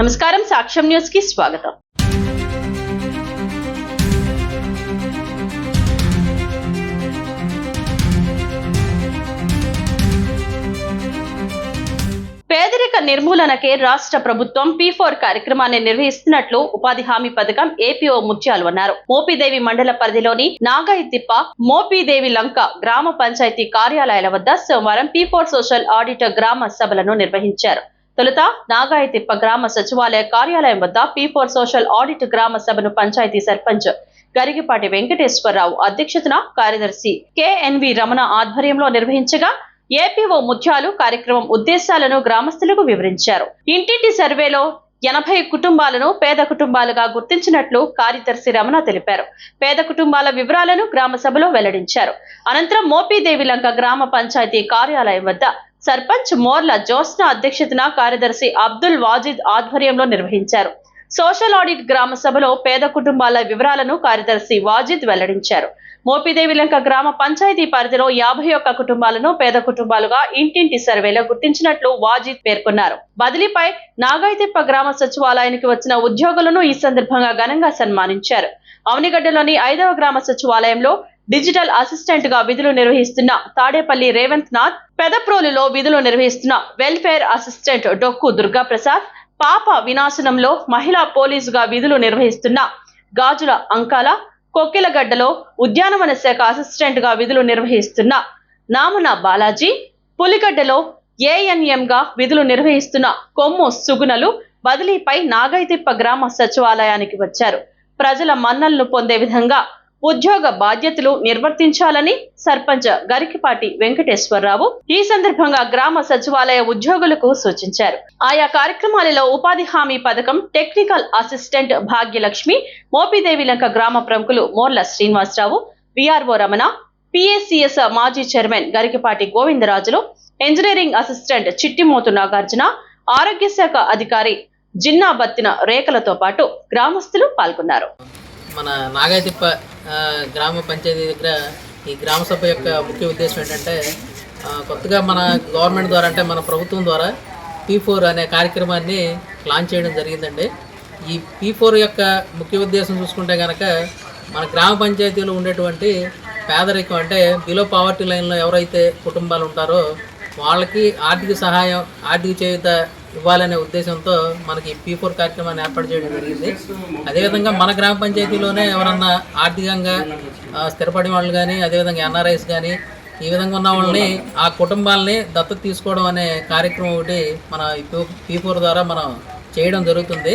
నమస్కారం సాక్ష్యం న్యూస్కి స్వాగతం. పేదరిక నిర్మూలనకే రాష్ట్ర ప్రభుత్వం పీ ఫోర్ కార్యక్రమాన్ని నిర్వహిస్తున్నట్లు ఉపాధి హామీ పథకం ఏపీఓ ముత్యాలు అన్నారు. మోపిదేవి మండల పరిధిలోని నాగైతిప్ప మోపిదేవి లంక గ్రామ పంచాయతీ కార్యాలయాల వద్ద సోమవారం పీ ఫోర్ సోషల్ ఆడిటర్ గ్రామ సభలను నిర్వహించారు. తొలుత నాగాయతిప్ప గ్రామ సచివాలయ కార్యాలయం వద్ద పీ ఫోర్ సోషల్ ఆడిట్ గ్రామ సభను పంచాయతీ సర్పంచ్ గరిగిపాటి వెంకటేశ్వరరావు అధ్యక్షతన కార్యదర్శి కెఎన్వి రమణ ఆధ్వర్యంలో నిర్వహించగా ఏపీఓ ముత్యాలు కార్యక్రమం ఉద్దేశాలను గ్రామస్తులకు వివరించారు. ఇంటింటి సర్వేలో ఎనభై కుటుంబాలను పేద కుటుంబాలుగా గుర్తించినట్లు కార్యదర్శి రమణ తెలిపారు. పేద కుటుంబాల వివరాలను గ్రామ సభలో వెల్లడించారు. అనంతరం మోపిదేవిలంక గ్రామ పంచాయతీ కార్యాలయం వద్ద సర్పంచ్ మోర్ల జోస్న అధ్యక్షతన కార్యదర్శి అబ్దుల్ వాజిద్ ఆధ్వర్యంలో నిర్వహించారు. సోషల్ ఆడిట్ గ్రామ సభలో పేద కుటుంబాల వివరాలను కార్యదర్శి వాజిద్ వెల్లడించారు. మోపిదేవిలంక గ్రామ పంచాయతీ పరిధిలో యాభై ఒక్క కుటుంబాలను పేద కుటుంబాలుగా ఇంటింటి సర్వేలో గుర్తించినట్లు వాజిద్ పేర్కొన్నారు. బదిలీపై నాగాయితిప్ప గ్రామ సచివాలయానికి వచ్చిన ఉద్యోగులను ఈ సందర్భంగా ఘనంగా సన్మానించారు. అవనిగడ్డలోని ఐదవ గ్రామ సచివాలయంలో డిజిటల్ అసిస్టెంట్గా విధులు నిర్వహిస్తున్న తాడేపల్లి రేవంత్ నాథ్ పెదప్రోలులో విధులు నిర్వహిస్తున్న వెల్ఫేర్ అసిస్టెంట్ డొక్కు దుర్గాప్రసాద్ పాప వినాశనంలో మహిళా పోలీసుగా విధులు నిర్వహిస్తున్న గాజుల అంకాల కొక్కిలగడ్డలో ఉద్యానవన శాఖ అసిస్టెంట్గా విధులు నిర్వహిస్తున్న నామున బాలాజీ పులిగడ్డలో ఏఎన్ఎం గా విధులు నిర్వహిస్తున్న కొమ్ము సుగుణలు బదిలీపై నాగైతిప్ప గ్రామ సచివాలయానికి వచ్చారు. ప్రజల మన్నలను పొందే విధంగా ఉద్యోగ బాధ్యతలు నిర్వర్తించాలని సర్పంచ్ గరికిపాటి వెంకటేశ్వరరావు ఈ సందర్భంగా గ్రామ సచివాలయ ఉద్యోగులకు సూచించారు. ఆయా కార్యక్రమాలలో ఉపాధి హామీ పథకం టెక్నికల్ అసిస్టెంట్ భాగ్యలక్ష్మి మోపిదేవి లంక గ్రామ ప్రముఖులు మోర్ల శ్రీనివాసరావు విఆర్ఓ రమణ పిఎస్సిఎస్ మాజీ chairman Garikipati Govindarajulu engineering assistant Chittimothu Nagarjuna ఆరోగ్య శాఖ అధికారి జిన్నా బత్తిన రేఖలతో పాటు గ్రామస్తులు పాల్గొన్నారు. మన నాగాతిప్ప గ్రామ పంచాయతీ దగ్గర ఈ గ్రామ సభ యొక్క ముఖ్య ఉద్దేశం ఏంటంటే కొత్తగా మన గవర్నమెంట్ ద్వారా అంటే మన ప్రభుత్వం ద్వారా పీ ఫోర్ అనే కార్యక్రమాన్ని లాంచ్ చేయడం జరిగిందండి. ఈ పీ ఫోర్ యొక్క ముఖ్య ఉద్దేశం చూసుకుంటే కనుక మన గ్రామ పంచాయతీలో ఉండేటువంటి పేదరికం అంటే బిలో పావర్టీ లైన్లో ఎవరైతే కుటుంబాలు ఉంటారో వాళ్ళకి ఆర్థిక సహాయం ఆర్థిక చేయుత ఇవ్వాలనే ఉద్దేశంతో మనకి పీ ఫోర్ కార్యక్రమాన్ని ఏర్పాటు చేయడం జరిగింది. అదేవిధంగా మన గ్రామ పంచాయతీలోనే ఎవరన్నా ఆర్థికంగా స్థిరపడిన వాళ్ళు కానీ అదేవిధంగా ఎన్ఆర్ఐస్ కానీ ఈ విధంగా ఉన్న వాళ్ళని ఆ కుటుంబాలని దత్తత తీసుకోవడం అనే కార్యక్రమం ఒకటి మన పీ ఫోర్ ద్వారా మనం చేయడం జరుగుతుంది.